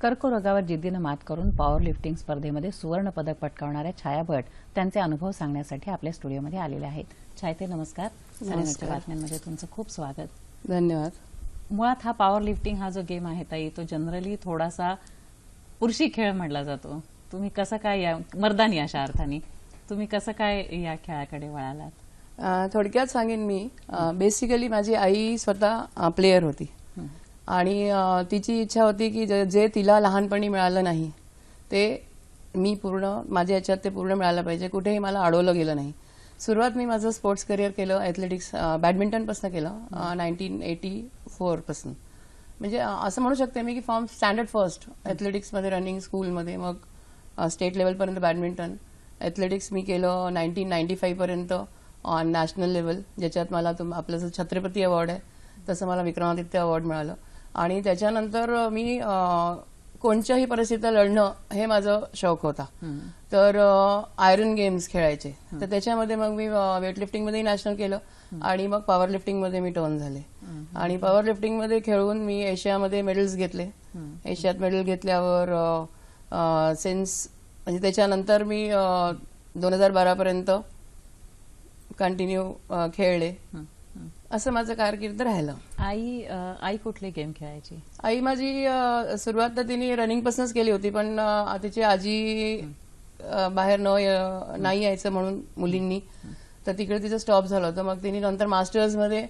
कर्करोगावर जिद्दीनं मात करून पॉवर लिफ्टिंग स्पर्धेमध्ये सुवर्ण पदक पटकावणाऱ्या छाया भट त्यांचे अनुभव सांगण्यासाठी आपल्या स्टुडिओमध्ये आलेले आहेत. छायते नमस्कार. बातम्यांमध्ये तुमचं खूप स्वागत. धन्यवाद. मुळात हा पॉवर लिफ्टिंग हा जो गेम आहे ताई तो जनरली थोडासा पुरुषी खेळ म्हटला जातो. तुम्ही कसं काय या मर्दानी अशा अर्थाने तुम्ही कसं काय या खेळाकडे वळालात? थोडक्यात सांगेन मी. बेसिकली माझी आई स्वतः प्लेयर होती. आणि तिची इच्छा होती की जे जे तिला लहानपणी मिळालं नाही ते मी पूर्ण माझ्या याच्यात ते पूर्ण मिळालं पाहिजे. कुठेही मला अडवलं गेलं नाही. सुरुवात मी माझं स्पोर्ट्स करिअर केलं ॲथलेटिक्स बॅडमिंटनपासून केलं नाईन्टीन एटी फोरपासून म्हणजे असं म्हणू शकते मी की फॉर्म स्टँडर्ड फर्स्ट. ॲथलेटिक्समध्ये रनिंग स्कूलमध्ये मग स्टेट लेवलपर्यंत बॅडमिंटन. ॲथलेटिक्स मी केलं नाईन्टीन नाईन्टी फाईव्हपर्यंत ऑन नॅशनल लेवल ज्याच्यात मला तुम आपलं जसं छत्रपती अवॉर्ड आहे तसं मला विक्रमादित्य अवॉर्ड मिळालं. आणि त्याच्यानंतर मी कोणत्याही परिस्थितीत लढणं हे माझं शौक होता. तर आयरन गेम्स खेळायचे. तर त्याच्यामध्ये मग मी वेटलिफ्टिंगमध्येही नॅशनल केलं आणि मग पॉवर लिफ्टिंगमध्ये मी टर्न झाले. आणि पॉवर लिफ्टिंगमध्ये खेळून मी एशियामध्ये मेडल्स घेतले. एशियात मेडल घेतल्यावर सेन्स म्हणजे त्याच्यानंतर मी दोन हजार बारापर्यंत कंटिन्यू खेळले. असं माझं कारकीर्द राहिलं. आई आई कुठले गेम खेळायची? आई माझी सुरुवात तर तिने रनिंग पासूनच केली होती पण तिची आजी बाहेर न नाही यायचं म्हणून मुलींनी. तर तिकडे तिचं स्टॉप झालं होतं. मग तिने नंतर मास्टर्समध्ये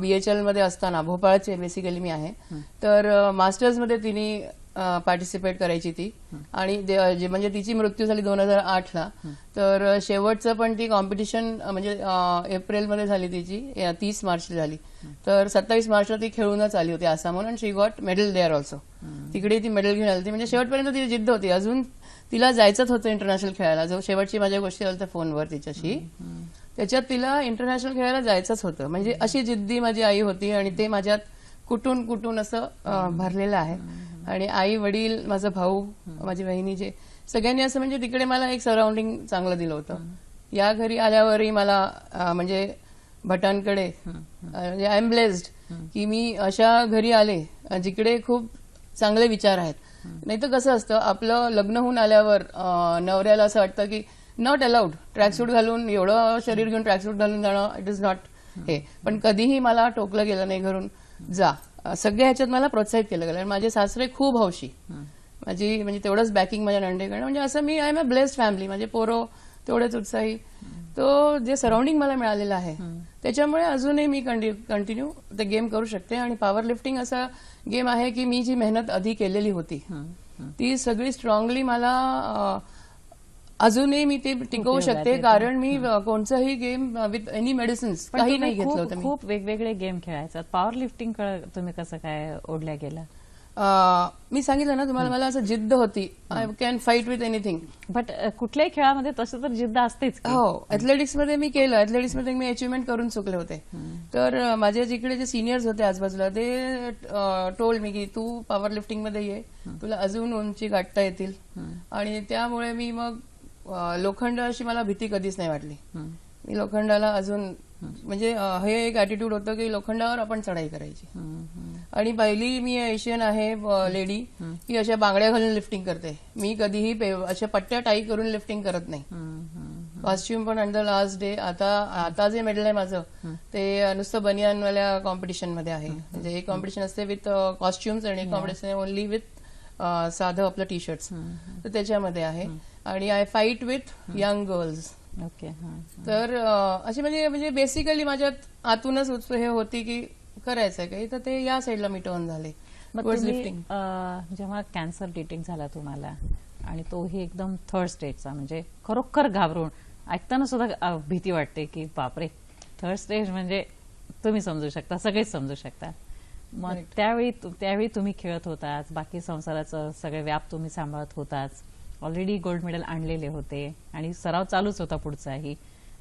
बीएचएलमध्ये असताना भोपाळचे बेसिकली मी आहे. तर मास्टर्समध्ये तिने पार्टिसिपेट करायची ती. आणि म्हणजे तिची मृत्यू झाली दोन हजार आठला तर शेवटचं पण ती कॉम्पिटिशन म्हणजे एप्रिलमध्ये झाली तिची. तीस मार्चला झाली. तर सत्तावीस मार्चला ती खेळूनच आली होती आसामहून आणि she got medal there also तिकडे ती मेडल घेऊन आली होती. म्हणजे शेवटपर्यंत तिची जिद्द होती. अजून तिला जायचंच होतं इंटरनॅशनल खेळायला. जो शेवटची माझ्या गोष्टी झाल्या फोनवर तिच्याशी. त्याच्यात तिला इंटरनॅशनल खेळायला जायचंच होतं. म्हणजे अशी जिद्दी माझी आई होती आणि ते माझ्यात कुठून कुठून असं भरलेलं आहे. आणि आई वडील माझा भाऊ माझी बहिणी जे सगळ्यांनी असं म्हणजे तिकडे मला एक सराउंडिंग चांगलं दिलं होतं. या घरी आल्यावरही मला म्हणजे भटांकडे म्हणजे आय एम ब्लेस्ड की मी अशा घरी आले जिकडे खूप चांगले विचार आहेत. नाही तर कसं असतं आपलं लग्न होऊन आल्यावर नवऱ्याला असं वाटतं की नॉट अलाउड ट्रॅकसूट घालून एवढं शरीर घेऊन ट्रॅकसूट घालून जाणं इट इज नॉट हे. पण कधीही मला टोकलं गेलं नाही घरून जा. सगळ्या ह्याच्यात मला प्रोत्साहित केलं गेलं. आणि माझे सासरे खूप हौशी. माझी म्हणजे तेवढंच बॅकिंग माझ्या नंडेकडे म्हणजे असं मी I am a blessed family माझे पोरं तेवढेच उत्साही. तो जे सराउंडिंग मला मिळालेलं आहे त्याच्यामुळे अजूनही मी कंटिन्यू ते गेम करू शकते. आणि पॉवर लिफ्टिंग असा गेम आहे की मी जी मेहनत आधी केलेली होती ती सगळी स्ट्रॉंगली मला अजूनही मी ते टिकवू शकते कारण मी कोणताही गेम विथ एनी मेडिसिन्स काही नाही घेतलं खूप- होतं खूप वेगवेगळे गेम खेळायचा. पॉवर लिफ्टिंग तुम्ही कसं काय ओढल्या गेला? मी सांगितलं ना तुम्हाला मला असं जिद्द होती. I can fight with anything but कुठल्याही खेळामध्ये तसं तर जिद्द असतेच. हो मध्ये मी केलं. मध्ये मी अचिव्हमेंट करून चुकले होते. तर अं, माझे जिकडे जे सिनियर्स होते आजूबाजूला ते टोल्ड मी की तू पॉवर लिफ्टिंगमध्ये ये. तुला अजून उंची गाठता येतील. आणि त्यामुळे मी मग लोखंड अशी मला भीती कधीच नाही वाटली. मी लोखंडाला अजून म्हणजे हे एक अॅटिट्यूड होतं की लोखंडावर आपण चढाई करायची. आणि पहिली मी एशियन आहे लेडी की अशा बांगड्या घालून लिफ्टिंग करते. मी कधीही पे- अशा पट्ट्या टाई करून लिफ्टिंग करत नाही. कॉस्ट्युम पण अंडर लास्ट डे आता आता जे मेडल आहे माझं ते नुसतं बनियानवाल्या कॉम्पिटिशनमध्ये आहे. म्हणजे एक कॉम्पिटिशन असते विथ कॉस्ट्युम्स आणि एक कॉम्पिटिशन ओनली विथ साधं आपलं टी शर्ट्स तर त्याच्यामध्ये आहे. आणि I fight with young girls okay तर अशी म्हणजे म्हणजे बेसिकली माझ्यात आतूनच हे होती की करायचंय काही तर ते या साईडला मी टर्न झाले. अं, जेव्हा कॅन्सर डिटेक्ट झाला तुम्हाला आणि तोही एकदम थर्ड स्टेजचा म्हणजे खरोखर घाबरून ऐकताना सुद्धा भीती वाटते की बापरे थर्ड स्टेज म्हणजे तुम्ही समजू शकता सगळेच समजू शकता. मग. त्यावेळी त्यावेळी तुम्ही खेळत होताच बाकी संसाराचं सगळे व्याप तुम्ही सांभाळत होताच ऑलरेडी गोल्ड मेडल आणलेले होते आणि सराव चालूच होता पुढचाही.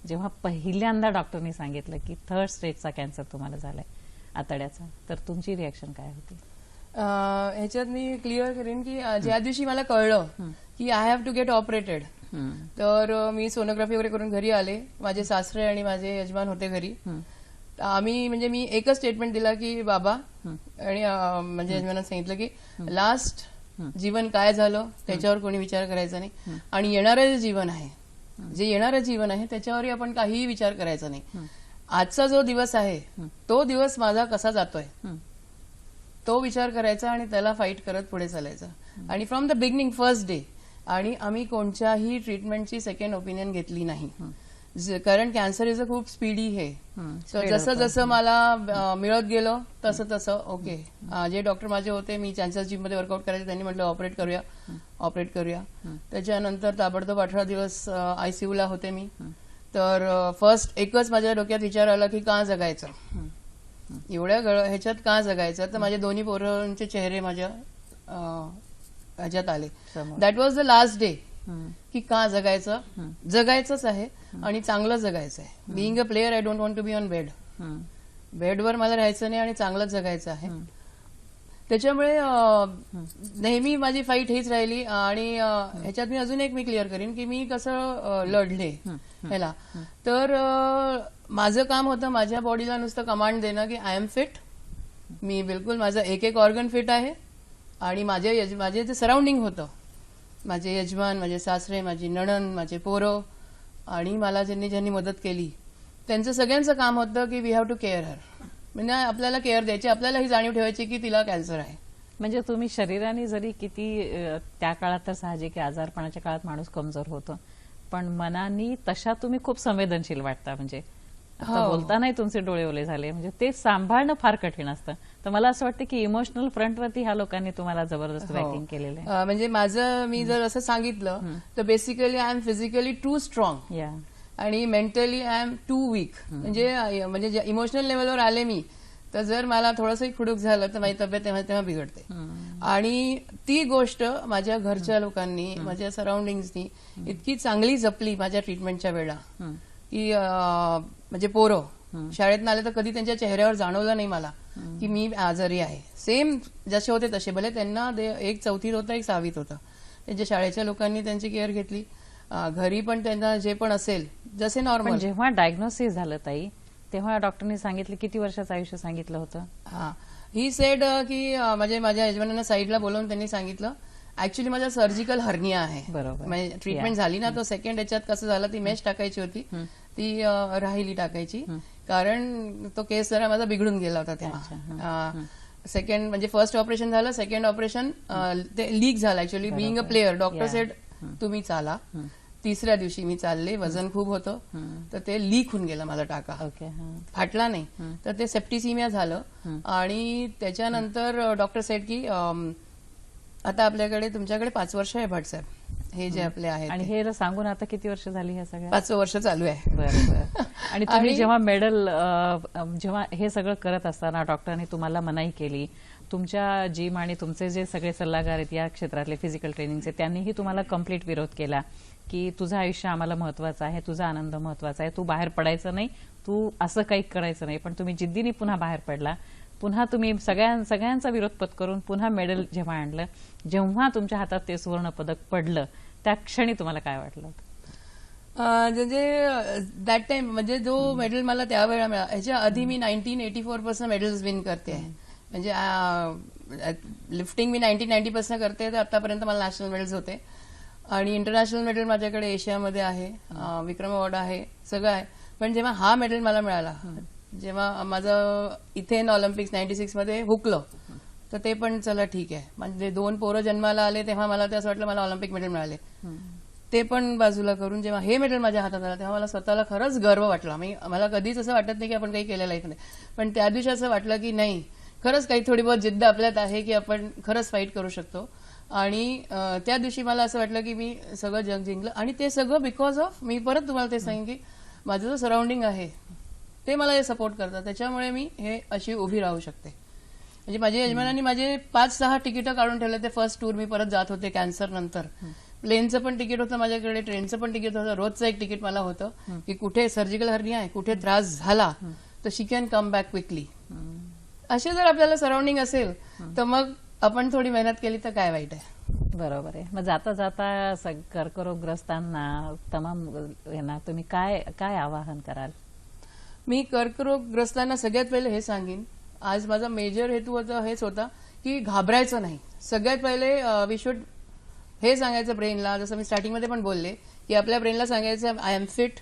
जेव्हा पहिल्यांदा डॉक्टरनी सांगितलं की थर्ड स्टेजचा कॅन्सर तुम्हाला झालाय आतड्याचा तर तुमची रिॲक्शन काय होती? ह्याच्यात मी क्लिअर करेन की ज्या दिवशी मला कळलं की I have to get operated तर मी सोनोग्राफी वगैरे करून घरी आले. माझे सासरे आणि माझे यजमान होते घरी. आम्ही म्हणजे मी एकच स्टेटमेंट दिला की बाबा आणि म्हणजे यजमानात सांगितलं की लास्ट जीवन काय झालं त्याच्यावर कोणी विचार करायचा नाही. आणि येणारं जे जीवन आहे जे येणारं जीवन आहे त्याच्यावरही आपण काहीही विचार करायचा नाही. आजचा जो दिवस आहे तो दिवस माझा कसा जातोय. तो विचार करायचा आणि त्याला फाईट करत पुढे चालायचा. आणि from the beginning first day आणि आम्ही कोणत्याही ट्रीटमेंटची सेकंड ओपिनियन घेतली नाही. कारण कॅन्सर इज अ खूप स्पीडी हे. जसं जसं मला मिळत गेलं तसं तसं ओके जे डॉक्टर माझे होते मी त्यांच्या जिममध्ये वर्कआउट करायचे त्यांनी म्हटलं ऑपरेट करूया. ऑपरेट करूया. त्याच्यानंतर ताबडतोब अठरा दिवस आयसीयू ला होते मी. तर फर्स्ट एकच माझ्या डोक्यात विचार आला की का जगायचं? एवढ्या ह्याच्यात का जगायचं? तर माझे दोन्ही पोरांचे चेहरे माझ्या ह्याच्यात आले. That was the last day. की का जगायचं? जगायचंच आहे आणि चांगलं जगायचं आहे. Being a player I don't want to be on bed. बेडवर मला राहायचं नाही आणि चांगलंच जगायचं आहे. त्याच्यामुळे नेहमी माझी फाईट हीच राहिली आणि ह्याच्यात मी अजून एक मी क्लिअर करीन की मी कसं लढले ह्याला. तर माझं काम होतं माझ्या बॉडीला नुसतं कमांड देणं की आय एम फिट मी बिलकुल माझं एक एक ऑर्गन फिट आहे. आणि माझे माझे जे सराउंडिंग होतं माझे यजमान माझे सासरे माझी नणन माझे पोरं आणि मला ज्यांनी ज्यांनी मदत केली त्यांचं सगळ्यांचं काम होतं की we have to care her म्हणजे आपल्याला केअर द्यायची आपल्याला ही जाणीव ठेवायची की तिला कॅन्सर आहे. म्हणजे तुम्ही शरीराने जरी किती त्या काळात तर साहजिक आजारपणाच्या काळात माणूस कमजोर होतो. पण मनाने तशा तुम्ही खूप संवेदनशील वाटता. म्हणजे हो. बोलतानाही तुमचे डोळे ओले झाले. म्हणजे ते सांभाळणं फार कठीण असतं. तर मला असं वाटतं की इमोशनल फ्रंटवरती ह्या लोकांनी तुम्हाला जबरदस्त हो. बॅटिंग केलेलं आहे. म्हणजे माझं मी जर असं सांगितलं तर basically I am physically too strong आणि mentally I am too weak म्हणजे म्हणजे इमोशनल लेवलवर आले मी तर जर मला थोडंसंही खुडूक झालं तर माझी तब्येत तेव्हा तेव्हा बिघडते. आणि ती गोष्ट माझ्या घरच्या लोकांनी माझ्या सराउंडिंग्सनी इतकी चांगली जपली माझ्या ट्रीटमेंटच्या वेळा. की म्हणजे पोरं. शाळेत आले तर कधी त्यांच्या चेहऱ्यावर जाणवलं नाही मला की मी आजारी आहे. सेम जसे होते तसे भले त्यांना एक चौथीत होतं एक सहावीत होतं. त्यांच्या शाळेच्या लोकांनी त्यांची केअर घेतली. घरी पण त्यांना जे पण असेल जसे नॉर्मल जेव्हा डायग्नोसिस झालं ताई तेव्हा डॉक्टरने सांगितलं किती वर्षाचं आयुष्य सांगितलं होतं? हा. ही सेड की म्हणजे माझ्या यजमानांना साईडला बोलवून त्यांनी सांगितलं ऍक्च्युली माझा सर्जिकल हर्निया आहे. बरोबर. म्हणजे ट्रीटमेंट झाली ना तो सेकंड याच्यात कसं झालं ती मेश टाकायची होती. ती राहिली टाकायची. कारण तो केस जरा माझा बिघडून गेला होता तेव्हा सेकंड म्हणजे फर्स्ट ऑपरेशन झालं सेकंड ऑपरेशन ते लीक झालं actually being a player doctor. Said तुम्ही चाला. तिसऱ्या दिवशी मी चालले वजन खूप होतं. तर ते लीक होऊन गेलं माझा टाका. ओके फाटला नाही. तर ते सेप्टिसिमिया झालं. आणि त्याच्यानंतर डॉक्टर सेट की आता आपल्याकडे तुमच्याकडे पाच वर्ष आहे भटसाहेब हे जे आपले आहेत आणि हे सांगून आता किती वर्ष झाली ह्या सगळ्या पाचवं वर्ष चालू आहे. आणि तुम्ही जेव्हा मेडल जेव्हा हे सगळं करत असताना डॉक्टरांनी तुम्हाला मनाई केली तुमच्या जिम आणि तुमचे जे सगळे सल्लागार आहेत या क्षेत्रातले फिजिकल ट्रेनिंगचे त्यांनीही तुम्हाला कंप्लीट विरोध केला की तुझं आयुष्य आम्हाला महत्वाचं आहे तुझा आनंद महत्त्वाचा आहे तू बाहेर पडायचं नाही तू असं काही करायचं नाही पण तुम्ही जिद्दीने पुन्हा बाहेर पडला पुन्हा तुम्ही सगळ्यां सगळ्यांचा विरोध पत्करून पुन्हा मेडल जेव्हा आणलं जेव्हा तुमच्या हातात ते सुवर्ण पदक पडलं त्या क्षणी तुम्हाला काय वाटलं? म्हणजे दॅट टाइम म्हणजे जो मेडल मला त्यावेळेला मिळाला ह्याच्या आधी मी nineteen eighty four percent medals win करते. आहे म्हणजे लिफ्टिंग मी नाईन्टीन नाईन्टी पर्सेंट करते तर आतापर्यंत मला नॅशनल मेडल्स होते. आणि इंटरनॅशनल मेडल माझ्याकडे एशियामध्ये आहे विक्रम अवॉर्ड आहे सगळं आहे. पण जेव्हा हा मेडल मला मिळाला जेव्हा माझं इथेन ऑलिम्पिक्स नाईन्टी सिक्समध्ये हुकलं तर ते पण चला ठीक आहे. म्हणजे दोन पोरं जन्माला आले तेव्हा मला ते असं वाटलं मला ऑलिम्पिक मेडल मिळाले. ते पण बाजूला करून जेव्हा हे मेडल माझ्या हातात आलं तेव्हा मला स्वतःला खरंच गर्व वाटला. मी मला कधीच असं वाटत नाही की आपण काही केलं लाईफमध्ये पण त्या दिवशी असं वाटलं की नाही खरंच काही थोडी बहुत जिद्द आपल्यात आहे की आपण खरंच फाईट करू शकतो. आणि त्या दिवशी मला असं वाटलं की मी सगळं जग जिंकलं. आणि ते सगळं बिकॉज ऑफ मी परत तुम्हाला ते सांगेन की माझं जो सराउंडिंग आहे ते मला हे सपोर्ट करतात त्याच्यामुळे मी हे अशी उभी राहू शकते. म्हणजे माझ्या यजमानांनी माझे पाच सहा तिकीटं काढून ठेवले. ते फर्स्ट टूर मी परत जात होते कॅन्सर नंतर. प्लेनचं पण तिकीट होतं माझ्याकडे ट्रेनचं पण तिकीट होतं. रोजचं एक तिकीट मला होतं की कुठे सर्जिकल हर्निया आहे कुठे त्रास झाला तर she can come back quickly असे जर आपल्याला सराउंडिंग असेल तर मग आपण थोडी मेहनत केली तर काय वाईट आहे? बरोबर आहे. मग जाता जाता कर्करोगग्रस्तांना तमाम यांना तुम्ही काय काय आवाहन कराल? मी कर्करोगग्रस्तांना सगळ्यात पहिले हे सांगेन आज माझा मेजर हेतू होता हेच होता की घाबरायचं नाही. सगळ्यात पहिले वी शुड हे सांगायचं ब्रेनला जसं मी स्टार्टिंगमध्ये पण बोलले की आपल्या ब्रेनला सांगायचं आय एम फिट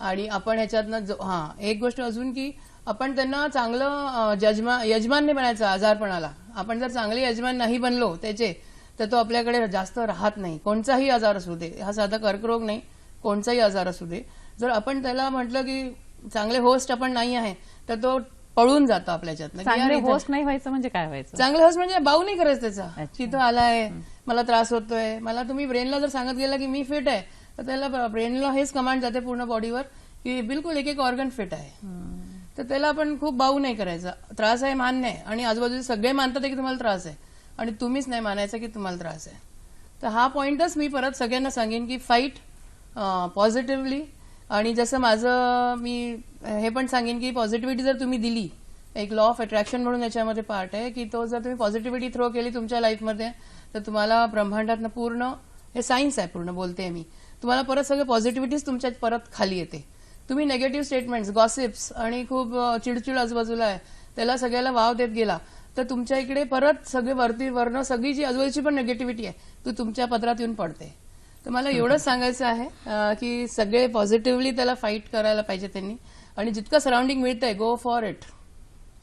आणि आपण ह्याच्यातनं जो- हा एक गोष्ट अजून की आपण त्यांना चांगलं जजमान यजमान नाही बनायचं आजारपणाला. आपण जर चांगले यजमान नाही बनलो त्याचे तर तो आपल्याकडे जास्त राहत नाही. कोणताही आजार असू दे हा साधा कर्करोग नाही कोणताही आजार असू दे. जर आपण त्याला म्हटलं की चांगले होस्ट आपण नाही आहे तर तो पळून जातो आपल्याच्यातनं होस्ट नाही व्हायचं म्हणजे काय व्हायचं? चांगलं होस्ट म्हणजे बाऊ नाही करायचं त्याचा. तिथं आलाय मला त्रास होतोय. मला तुम्ही ब्रेनला जर सांगत गेला की मी फिट आहे तर त्याला ब्रेनला हेच कमांड जाते पूर्ण बॉडीवर की बिलकुल एक एक ऑर्गन फिट आहे तर त्याला आपण खूप बाऊ नाही करायचा. त्रास आहे मान्य आहे आणि आजूबाजूचे सगळे मानतात की तुम्हाला त्रास आहे. आणि तुम्हीच नाही मानायचं की तुम्हाला त्रास आहे. तर हा पॉइंटच मी परत सगळ्यांना सांगेन की फाईट पॉझिटिव्हली आणि जसं माझं मी हे पण सांगेन की पॉझिटिव्हिटी जर तुम्ही दिली एक लॉ ऑफ अट्रॅक्शन म्हणून याच्यामध्ये पार्ट आहे की तो जर तुम्ही पॉझिटिव्हिटी थ्रो केली तुमच्या लाईफमध्ये तर तुम्हाला ब्रह्मांडातनं पूर्ण हे सायन्स आहे पूर्ण बोलते मी. तुम्हाला परत सगळं पॉझिटिव्हिटीज तुमच्या परत खाली येते. तुम्ही नेगेटिव्ह स्टेटमेंट्स गॉसिप्स आणि खूप चिडचिड आजूबाजूला आहे त्याला सगळ्याला वाव देत गेला तर तुमच्या इकडे परत सगळे वरती वर्ण सगळी जी आजूबाजूची पण निगेटिव्हिटी आहे ती तुमच्या पदरात येऊन पडते. तर मला एवढंच सांगायचं आहे की सगळे पॉझिटिव्हली त्याला फाईट करायला पाहिजे त्यांनी. आणि जितकं सराउंडिंग मिळतंय गो फॉर इट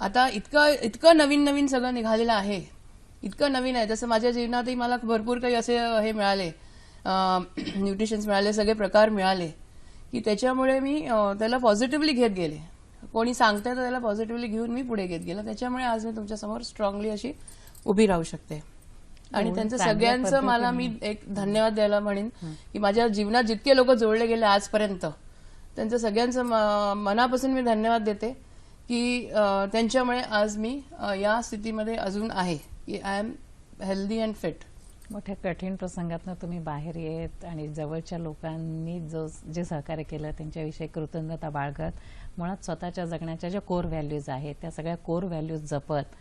आता इतकं इतकं नवीन नवीन सगळं निघालेलं आहे. इतकं नवीन आहे. जसं माझ्या जीवनातही मला भरपूर काही असे हे मिळाले. न्यूट्रिशन्स मिळाले सगळे प्रकार मिळाले. की त्याच्यामुळे मी त्याला पॉझिटिव्हली घेत गेले. कोणी सांगतंय तर त्याला पॉझिटिव्हली घेऊन मी पुढे घेत गेलं. त्याच्यामुळे आज मी तुमच्यासमोर स्ट्रॉंगली अशी उभी राहू शकते. आणि त्यांचं सगळ्यांचं मला मी एक धन्यवाद द्यायला म्हणेन की माझ्या जीवनात जितके लोक जोडले गेले आजपर्यंत त्यांचं सगळ्यांचं मनापासून मी धन्यवाद देते की त्यांच्यामुळे आज मी या स्थितीमध्ये अजून आहे की I am healthy and fit मोठ्या कठीण प्रसंगातनं तुम्ही बाहेर येत आणि जवळच्या लोकांनी जो जे सहकार्य केलं त्यांच्याविषयी कृतज्ञता बाळगत. मुळात स्वतःच्या जगण्याच्या ज्या कोर व्हॅल्यूज आहेत त्या सगळ्या कोर व्हॅल्यूज जपत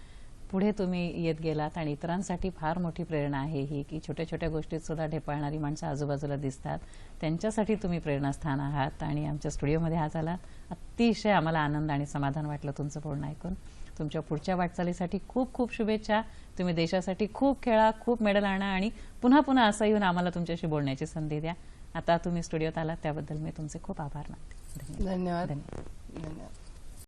पुढे तुम्ही येत गेलात आणि इतरांसाठी फार मोठी प्रेरणा आहे ही की छोट्या छोट्या गोष्टीत सुद्धा ढेपाळणारी माणसं आजूबाजूला दिसतात. त्यांच्यासाठी तुम्ही प्रेरणास्थान आहात आणि आमच्या स्टुडिओमध्ये आज आलात अतिशय आम्हाला आनंद आणि समाधान वाटलं तुमचं बोलणं ऐकून. तुमच्या पुढच्या वाटचालीसाठी खूप खूप शुभेच्छा. तुम्ही देशासाठी खूप खेळा खूप मेडल आणा आणि पुन्हा पुन्हा असं येऊन आम्हाला तुमच्याशी बोलण्याची संधी द्या. आता तुम्ही स्टुडिओत आलात त्याबद्दल मी तुमचे खूप आभार मानते. धन्यवाद. धन्यवाद. धन्यवाद. धन्यवाद.